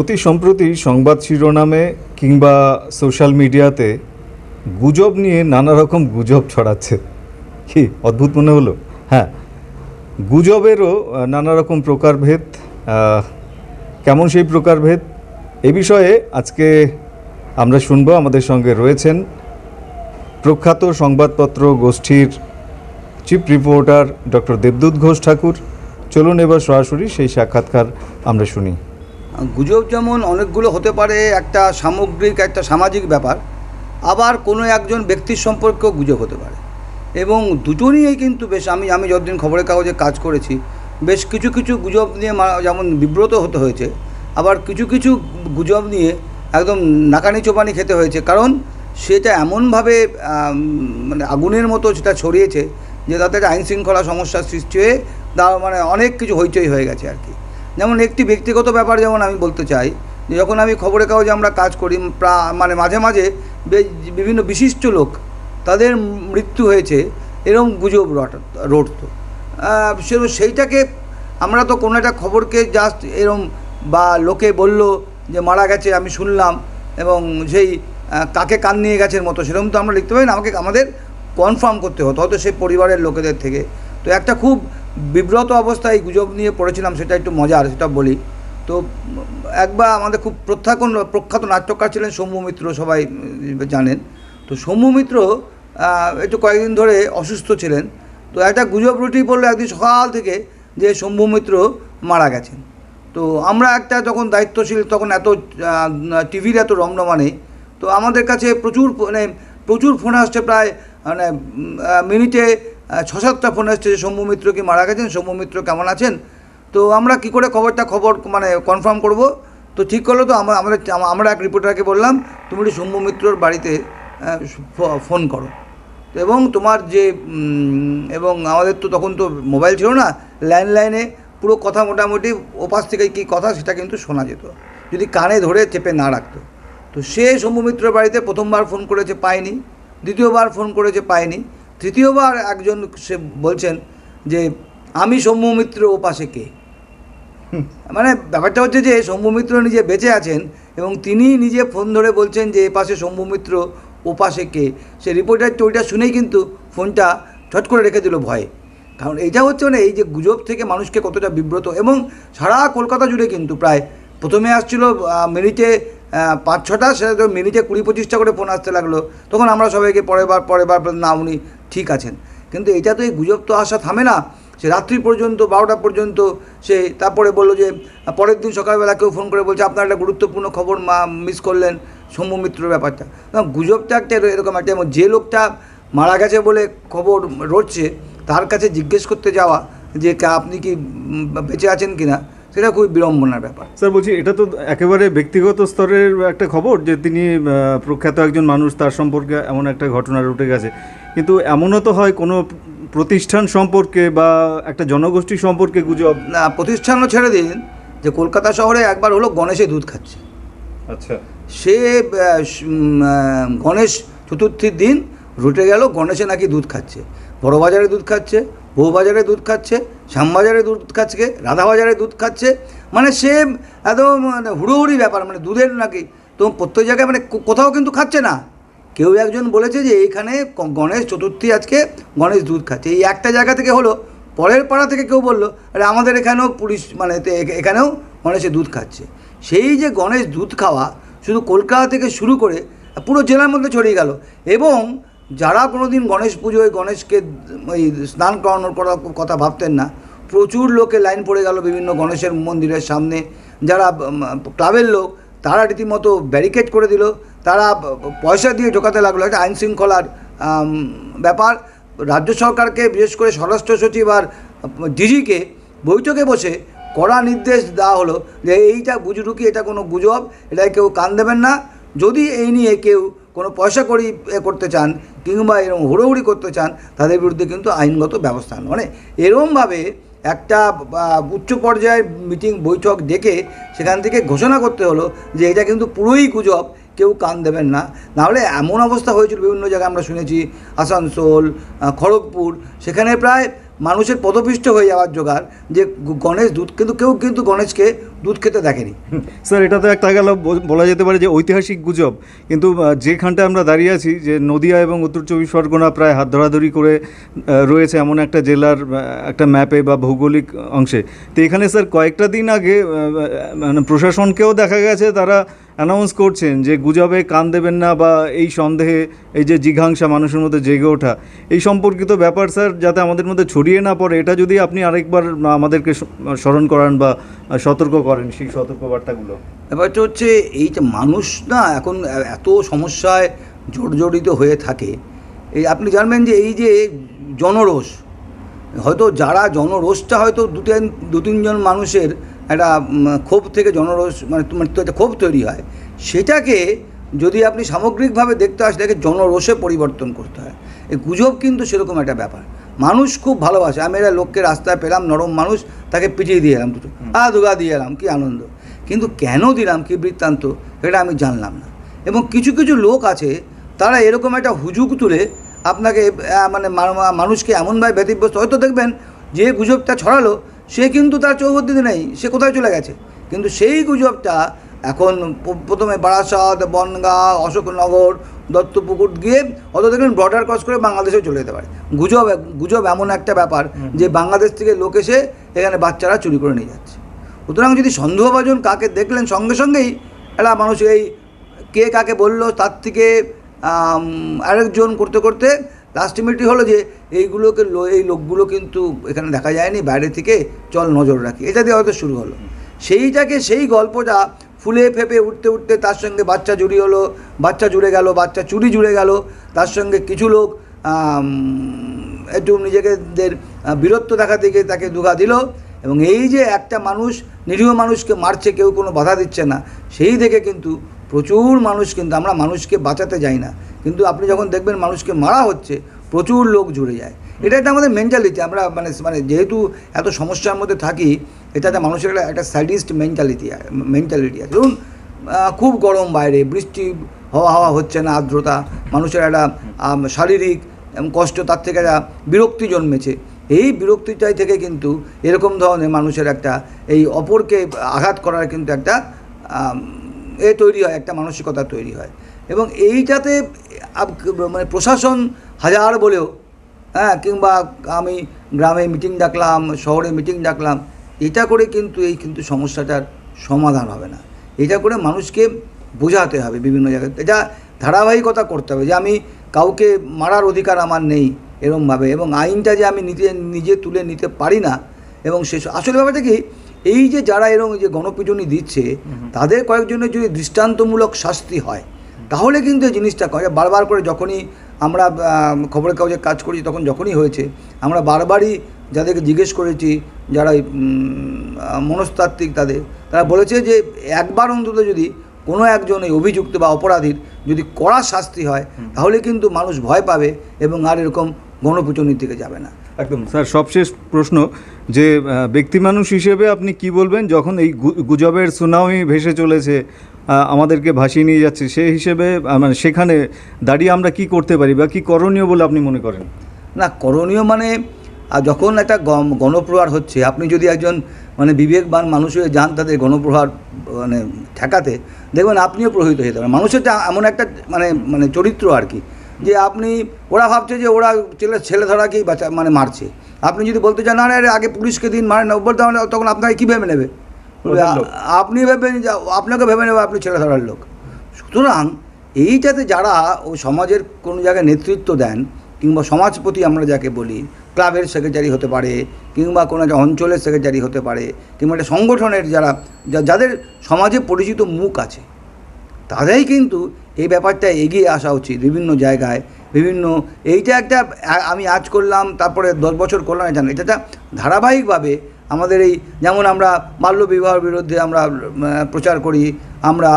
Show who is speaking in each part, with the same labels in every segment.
Speaker 1: অতি সম্প্রতি সংবাদ শিরোনামে কিংবা সোশ্যাল মিডিয়াতে গুজব নিয়ে নানা রকম গুজব ছড়াচ্ছে। কি অদ্ভুত মনে হলো? হ্যাঁ গুজবেরও নানা রকম প্রকারভেদ কেমন সেই প্রকারভেদ? এ বিষয়ে আজকে আমরা শুনব। আমাদের সঙ্গে রয়েছেন প্রখ্যাত সংবাদপত্র গোষ্ঠীর চিফ রিপোর্টার ডক্টর দেবদূত ঘোষ ঠাকুর। চলুন এবার সরাসরি সেই সাক্ষাৎকার আমরা শুনি।
Speaker 2: গুজব যেমন অনেকগুলো হতে পারে, একটা সামগ্রিক, একটা সামাজিক ব্যাপার, আবার কোনো একজন ব্যক্তির সম্পর্কেও গুজব হতে পারে। এবং দুজনই কিন্তু বেশ, আমি আমি যতদিন খবরের কাগজে কাজ করেছি, বেশ কিছু কিছু গুজব নিয়ে যেমন বিব্রত হতে হয়েছে, আবার কিছু কিছু গুজব নিয়ে একদম নাকানি চোপানি খেতে হয়েছে, কারণ সেটা এমনভাবে মানে আগুনের মতো সেটা ছড়িয়েছে যে তাতে আইন শৃঙ্খলা সমস্যার সৃষ্টি হয়ে তা মানে অনেক কিছু হইচই হয়ে গেছে আর কি। যেমন একটি ব্যক্তিগত ব্যাপার যেমন আমি বলতে চাই যখন আমি খবরের কাগজে আমরা কাজ করি মানে মাঝে মাঝে বিভিন্ন বিশিষ্ট লোক তাদের মৃত্যু হয়েছে এরকম গুজব আহ, সে- সেইটাকে আমরা তো কোনো একটা খবরকে জাস্ট এরম বা লোকে বলল যে মারা গেছে আমি শুনলাম এবং সেই কাকে কান নিয়ে গেছের মতো সেরকম তো আমরা লিখতে পারি না। আমাকে আমাদের কনফার্ম করতে হতো হয়তো সেই পরিবারের লোকেদের থেকে। তো একটা খুব বিব্রত অবস্থায় গুজব নিয়ে পড়েছিলাম, সেটা একটু মজার, সেটা বলি। তো একবার আমাদের খুব প্রখ্যাত প্রখ্যাত নাট্যকার ছিলেন সৌম্য মিত্র, সবাই জানেন। তো সৌম্য মিত্র একটু কয়েকদিন ধরে অসুস্থ ছিলেন। তো একটা গুজব রুটি পড়ল একদিন সকাল থেকে যে শম্ভু মিত্র মারা গেছেন। তো আমরা একটা যখন দায়িত্বশীল, তখন এত টিভির এত রমরমা নেই। তো আমাদের কাছে প্রচুর মানে প্রচুর ফোন আসছে প্রায় মানে মিনিটে ছ সাতটা ফোন আসছে যে শম্ভু মিত্র কি মারা গেছেন? শম্ভু মিত্র কেমন আছেন? তো আমরা কি করে খবরটা খবর মানে কনফার্ম করব? তো ঠিক করল তো আমরা আমাদের আমরা এক রিপোর্টারকে বললাম, তুমি একটু শম্ভু মিত্রর বাড়িতে ফোন করো। এবং তোমার যে এবং আমাদের তো তখন তো মোবাইল ছিল না ল্যান্ডলাইনে পুরো কথা মোটামুটি ওপাশ থেকে কী কথা সেটা কিন্তু শোনা যেত। যদি কানে ধরে চেপে না রাখতো। তো সে শম্ভু মিত্রর বাড়িতে প্রথমবার ফোন করেছে, পায়নি। দ্বিতীয়বার ফোন করেছে, পায়নি। তৃতীয়বার একজন সে বলছেন যে আমি শম্ভু মিত্র ওপাশে কে? মানে ব্যাপারটা হচ্ছে যে শম্ভু মিত্র নিজে বেঁচে আছেন এবং তিনি নিজে ফোন ধরে বলছেন যে এ পাশে শম্ভু মিত্র ও পাশে কে? সে রিপোর্টার ওইটা শুনেই কিন্তু ফোনটা ছট করে রেখে দিল ভয়ে। কারণ এইটা হচ্ছে মানে এই যে গুজব থেকে মানুষকে কতটা বিব্রত এবং সারা কলকাতা জুড়ে কিন্তু প্রায় প্রথমে আসছিল মিনিটে পাঁচ ছটা সেটা তো মিনিটে কুড়ি পঁচিশটা করে ফোন আসতে লাগল। তখন আমরা সবাইকে পরের বার পরের বার না, উনি ঠিক আছেন। কিন্তু এটা তো এই গুজব তো আসা থামে না। সে রাত্রি পর্যন্ত, বারোটা পর্যন্ত সে তারপরে বলল যে, পরের দিন সকালবেলা কেউ ফোন করে বলছে, আপনার একটা গুরুত্বপূর্ণ খবর মা মিস করলেন সৌম্য মিত্রের ব্যাপারটা। গুজবটা একটা এরকম একটা যে লোকটা মারা গেছে বলে খবর রটছে তার কাছে জিজ্ঞেস করতে যাওয়া যে আপনি কি বেঁচে আছেন কি না সেটা খুবই বিড়ম্বনার ব্যাপার।
Speaker 1: স্যার বলছি এটা তো একেবারে ব্যক্তিগত স্তরের একটা খবর যে তিনি প্রখ্যাত একজন মানুষ তার সম্পর্কে এমন একটা ঘটনা ঘটে গেছে। কিন্তু এমনও তো হয় কোনো প্রতিষ্ঠান সম্পর্কে বা একটা জনগোষ্ঠী সম্পর্কে গুজব?
Speaker 2: না প্রতিষ্ঠানও ছেড়ে দিন যে কলকাতা শহরে একবার হলো গণেশে দুধ খাচ্ছে।
Speaker 1: আচ্ছা।
Speaker 2: সে গণেশ চতুর্থীর দিন রুটে গেল গণেশে নাকি দুধ খাচ্ছে। বড়বাজারে দুধ খাচ্ছে বউবাজারে দুধ খাচ্ছে, শ্যামবাজারে দুধ খাচ্ছে, রাধাবাজারে দুধ খাচ্ছে মানে সে একদম মানে হুড়োহুড়ি ব্যাপার মানে দুধের নাকি, তো প্রত্যেক জায়গায় মানে কোথাও কিন্তু খাচ্ছে না। কেউ একজন বলেছে যে এইখানে গণেশ চতুর্থী আজকে গণেশ দুধ খাচ্ছে। এই একটা জায়গা থেকে হলো, পরের পাড়া থেকে কেউ বলল, আরে আমাদের এখানেও পুলিশ মানে এখানেও গণেশে দুধ খাচ্ছে। সেই যে গণেশ দুধ খাওয়া শুধু কলকাতা থেকে শুরু করে পুরো জেলার মধ্যে ছড়িয়ে গেল এবং যারা কোনো দিন গণেশ পুজোয় গণেশকে, ওই স্নান করানোর করা- কথা ভাবতেন না, প্রচুর লোকে লাইন পড়ে গেল বিভিন্ন গণেশের মন্দিরের সামনে। যারা ক্লাবের লোক, তারা রীতিমতো ব্যারিকেড করে দিল, তারা পয়সা দিয়ে ঢোকাতে লাগল। একটা আইন শৃঙ্খলার ব্যাপার। রাজ্য সরকারকে, বিশেষ করে স্বরাষ্ট্র সচিব আর, ডিজিকে বৈঠকে বসে কড়া নির্দেশ দেওয়া হলো যে, এইটা বুজরুকি এটা কোনো গুজব এটাই কেউ কান দেবেন না। যদি এই নিয়ে কেউ কোনো পয়সা করি, এ করতে চান কিংবা এরকম হুড়োহুড়ি করতে চান, তাদের বিরুদ্ধে কিন্তু আইনগত ব্যবস্থা মানে এরমভাবে একটা উচ্চ পর্যায়ের মিটিং, বৈঠক ডেকে সেখান থেকে ঘোষণা করতে হলো যে এটা কিন্তু পুরোই গুজব, কেউ কান দেবেন না। নাহলে এমন অবস্থা হয়েছিল বিভিন্ন জায়গায় আমরা শুনেছি, আসানসোল খড়গপুর, সেখানে প্রায় মানুষের পদপিষ্ট হয়ে যাওয়ার জোগাড় যে গণেশ দুধ, কিন্তু কেউ কিন্তু গণেশকে দুধ খেতে দেখেনি।
Speaker 1: স্যার, এটা তো একটা গেল বল- যেতে পারে যে ঐতিহাসিক গুজব। কিন্তু যেখানটা আমরা দাঁড়িয়ে আছি, যে নদিয়া এবং উত্তর চব্বিশ পরগনা প্রায় হাত ধরাধরি করে রয়েছে এমন একটা জেলার একটা ম্যাপে বা ভৌগোলিক অংশে। তো এখানে, স্যার, কয়েকটা দিন আগে মানে প্রশাসনকেও দেখা গেছে, তারা অ্যানাউন্স করছেন যে গুজবে কান দেবেন না বা এই সন্দেহে এই যে জিঘাংসা মানুষের মধ্যে জেগে ওঠা, এই সম্পর্কিত ব্যাপার স্যার যাতে আমাদের মধ্যে ছড়িয়ে না পড়ে, এটা যদি আপনি আরেকবার আমাদেরকে স্মরণ করান বা সতর্ক করেন সেই সতর্কবার্তাগুলো।
Speaker 2: ব্যাপারটা হচ্ছে এই যে মানুষ না এখন এত সমস্যায় জর্জরিত হয়ে থাকে। এই আপনি জানবেন যে এই যে জনরোষ, হয়তো যারা জনরোষটা হয়তো দু তিন দু তিনজন মানুষের একটা ক্ষোভ থেকে জনরোষ মানে মানে তো একটা ক্ষোভ তৈরি হয়। সেটাকে যদি আপনি সামগ্রিকভাবে দেখতে আসেন তাকে জনরোষে পরিবর্তন করতে হয়। এই গুজব কিন্তু সেরকম একটা ব্যাপার। মানুষ খুব ভালোবাসে। আমি একটা লোককে রাস্তায় পেলাম নরম মানুষ তাকে পিটিয়ে দিয়ে এলাম দুটো। আ দুগা দিয়ে এলাম কী আনন্দ। কিন্তু কেন দিলাম কী বৃত্তান্ত এটা আমি জানলাম না। এবং কিছু কিছু লোক আছে তারা এরকম একটা হুজুগ তুলে আপনাকে মানে মানুষকে এমনভাবে ব্যতিব্যস্ত। হয়তো দেখবেন যে গুজবটা ছড়ালো সে কিন্তু তার চৌহদ্দিতে নেই সে কোথায় চলে গেছে? কিন্তু সেই গুজবটা এখন প্রথমে বারাসাত বনগাঁ অশোকনগর দত্তপুকুর গিয়ে অত দেখবেন বর্ডার ক্রস করে বাংলাদেশেও চলে যেতে পারে। গুজব গুজব এমন একটা ব্যাপার যে বাংলাদেশ থেকে লোক এসে এখানে বাচ্চারা চুরি করে নিয়ে যাচ্ছে। সুতরাং যদি সন্দেহভাজন কাকে দেখলেন সঙ্গে সঙ্গেই একটা মানুষ এই কে কাকে বলল তার থেকে আরেকজন করতে করতে লাস্টিমেটলি হলো যে, এইগুলোকে এই লোকগুলো কিন্তু এখানে দেখা যায়নি, বাইরে থেকে চল নজর রাখি। এটা দিয়ে হয়তো শুরু হলো। সেইটাকে, সেই গল্পটা ফুলে ফেপে উঠতে উঠতে তার সঙ্গে বাচ্চা জুড়ি হলো, বাচ্চা জুড়ে গেল, বাচ্চা চুরি জুড়ে গেল, তার সঙ্গে কিছু লোক একটু নিজেদের বীরত্ব দেখাতে গিয়ে তাকে দুঘা দিল এবং এই যে একটা মানুষ, নিরীহ মানুষকে মারছে, কেউ কোনো বাধা দিচ্ছে না, সেই থেকে কিন্তু প্রচুর মানুষ কিন্তু, আমরা মানুষকে বাঁচাতে যাই না। কিন্তু আপনি যখন দেখবেন মানুষকে মারা হচ্ছে, প্রচুর লোক জুড়ে যায়। এটা একটা আমাদের মেন্টালিটি আমরা মানে মানে যেহেতু এত সমস্যার মধ্যে থাকি এটা একটা মানুষের একটা একটা স্যাডিস্ট মেন্টালিটি মেন্টালিটি আছে। ধরুন খুব গরম বাইরে, বৃষ্টি, হওয়া, হাওয়া হচ্ছে না, আর্দ্রতা, মানুষের একটা শারীরিক কষ্ট, তার থেকে একটা বিরক্তি জন্মেছে। এই বিরক্তিটাই থেকে কিন্তু এরকম ধরনের মানুষের একটা, এই অপরকে আঘাত করার কিন্তু একটা এ তৈরি হয়, একটা মানসিকতা তৈরি হয়। এবং এইটাতে মানে প্রশাসন হাজার বলেও হ্যাঁ কিংবা আমি গ্রামে মিটিং ডাকলাম, শহরে মিটিং ডাকলাম, এটা করে কিন্তু এই কিন্তু সমস্যাটার সমাধান হবে না। এটা করে মানুষকে বোঝাতে হবে বিভিন্ন জায়গায়। এটা ধারাবাহিকতা করতে হবে যে আমি কাউকে মারার অধিকার আমার নেই এরমভাবে এবং আইনটা যে আমি নিজে নিজে তুলে নিতে পারি না, এবং শেষ আসলে ব্যাপারটা কি এই যে যারা এরকম যে গণপিটুনি দিচ্ছে তাদের কয়েকজনের যদি দৃষ্টান্তমূলক শাস্তি হয় তাহলে কিন্তু এই জিনিসটা করে বারবার করে যখনই আমরা খবরের কাগজে কাজ করি তখন যখনই হয়েছে আমরা বারবারই যাদেরকে জিজ্ঞেস করেছি যারা মনস্তাত্ত্বিক তাদের তারা বলেছে যে একবার অন্তত যদি কোনো একজন এই অভিযুক্ত বা অপরাধীর যদি কড়া শাস্তি হয় তাহলে কিন্তু মানুষ ভয় পাবে এবং আর এরকম গণপিটুনির দিকে যাবে না।
Speaker 1: একদম। স্যার, সবশেষ প্রশ্ন যে ব্যক্তি মানুষ হিসেবে আপনি কি বলবেন যখন এই গুজবের সুনামি ভেসে চলেছে আমাদেরকে ভাসিয়ে নিয়ে যাচ্ছে সেই হিসেবে মানে সেখানে দাঁড়িয়ে আমরা কি করতে পারি বা কি করণীয় বলে আপনি মনে করেন?
Speaker 2: না, করণীয় মানে যখন একটা গণপ্রহার হচ্ছে, আপনি যদি একজন মানে বিবেকবান মানুষ হয়ে যান তাদের গণপ্রহার মানে ঠেকাতে, দেখবেন আপনিও প্রভাবিত হয়ে যাবেন মানুষের এমন একটা মানে মানে চরিত্র আর কি যে আপনি ওরা ভাবছে যে ওরা ছেলে ছেলে ধরাকেই বাঁচা মানে মারছে। আপনি যদি বলতে চান না আরে আগে পুলিশকে দিন মারেন না বলতে হবে তখন আপনাকে কী ভেবে নেবে? আপনি ভেবেন যে আপনাকে ভেবে নেবে আপনি ছেলে ধরার লোক। সুতরাং এইটাতে যারা ও সমাজের কোনো জায়গায় নেতৃত্ব দেন কিংবা সমাজপতি আমরা যাকে বলি ক্লাবের সেক্রেটারি হতে পারে কিংবা কোনো একটা অঞ্চলের সেক্রেটারি হতে পারে কিংবা একটা সংগঠনের যারা যা- যাদের সমাজে পরিচিত মুখ আছে তাদেরই কিন্তু এই ব্যাপারটা এগিয়ে আসা উচিত বিভিন্ন জায়গায়। বিভিন্ন এইটা একটা আমি আজ করলাম, তারপরে দশ বছর করলাম, এটা এটা একটা ধারাবাহিকভাবে আমাদের এই, যেমন আমরা বাল্যবিবাহের বিরুদ্ধে আমরা প্রচার করি, আমরা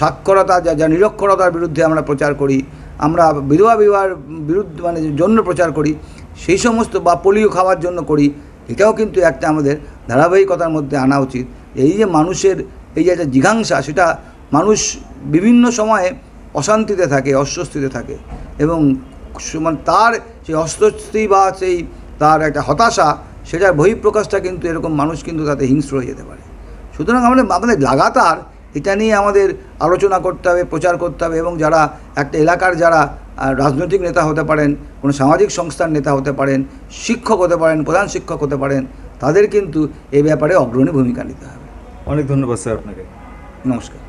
Speaker 2: সাক্ষরতা, যা যা নিরক্ষরতার বিরুদ্ধে আমরা প্রচার করি, আমরা বিধবা বিবাহের বিরুদ্ধে মানে জন্য প্রচার করি, সেই সমস্ত বা পোলিও খাওয়ার জন্য করি, এটাও কিন্তু একটা আমাদের ধারাবাহিকতার মধ্যে আনা উচিত। এই যে মানুষের, এই যে একটা জিঘাংসা, সেটা মানুষ বিভিন্ন সময়ে অশান্তিতে থাকে অস্বস্তিতে থাকে। এবং মানে তার সেই অস্বস্তি বা সেই তার একটা হতাশা সেটার বহিঃপ্রকাশটা কিন্তু এরকম মানুষ কিন্তু তাতে হিংস্র হয়ে যেতে পারে। সুতরাং আমাদের আমাদের লাগাতার এটা নিয়ে আমাদের আলোচনা করতে হবে প্রচার করতে হবে এবং যারা একটা এলাকার যারা রাজনৈতিক নেতা হতে পারেন কোনো সামাজিক সংস্থার নেতা হতে পারেন শিক্ষক হতে পারেন প্রধান শিক্ষক হতে পারেন তাদের কিন্তু এ ব্যাপারে অগ্রণী ভূমিকা নিতে হবে।
Speaker 1: অনেক ধন্যবাদ স্যার আপনাকে।
Speaker 2: নমস্কার।